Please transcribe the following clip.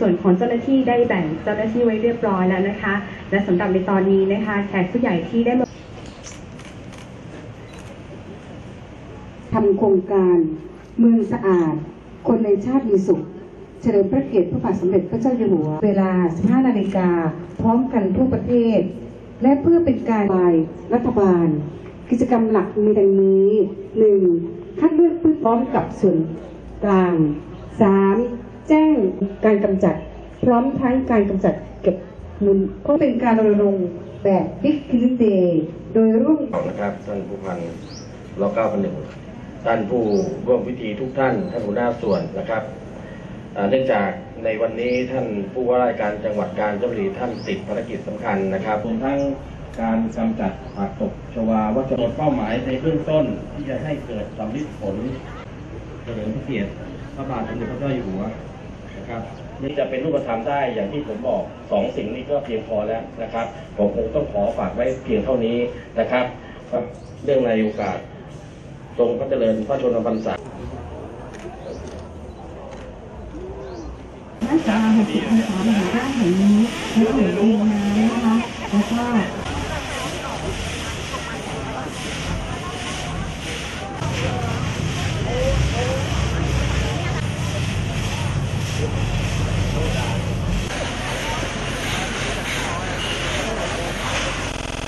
ส่วนของเจ้าหน้าที่ได้แบ่งเจ้าหน้าที่ไว้เรียบร้อยแล้วนะคะ และสำหรับในตอนนี้นะคะ แขกผู้ใหญ่ที่ได้มาทำโครงการเมืองสะอาด คนในชาติมีสุข เฉลิมพระเกียรติพระบาทสมเด็จพระเจ้าอยู่หัว เวลา 15 นาฬิกา พร้อมกันทั่วประเทศ และเพื่อเป็นการบายรัฐบาล กิจกรรมหลักมีดังนี้ 1. คัดเลือกผู้นพร้อมกับส่วนกลาง 3. แจ้งการกำจัด พร้อมทั้งการกำจัดเก็บมูลก็เป็นการรณรงค์แบบ Big Clean Day โดยร่วมนะครับท่านผู้พันรอเก้าพันหนึ่งท่านผู้ร่วมพิธีทุกท่าน ท่านหัวหน้าส่วนนะครับ เนื่องจากในวันนี้ท่านผู้ว่าราชการจังหวัดกาญจนบุรีท่านติดภารกิจสำคัญนะครับรวมทั้งการกำจัดผักตบชวาวัชรเป้าหมายในเบื้องต้นที่จะให้เกิดสำลิดผลเฉลิมพระเกียรติพระบาทสมเด็จพระเจ้าอยู่หัวนะครับนี่จะเป็นรูปธรรมได้อย่างที่ผมบอกสองสิ่งนี้ก็เพียงพอแล้วนะครับ ผมคงต้องขอฝากไว้เพียงเท่านี้นะครับครับเรื่องในโอกาสทรงพระเจริญพระชนมพรรษา ศาลา60พรรษามหาราชแห่งนี้และหลวงปู่นมนะคะแล้วก็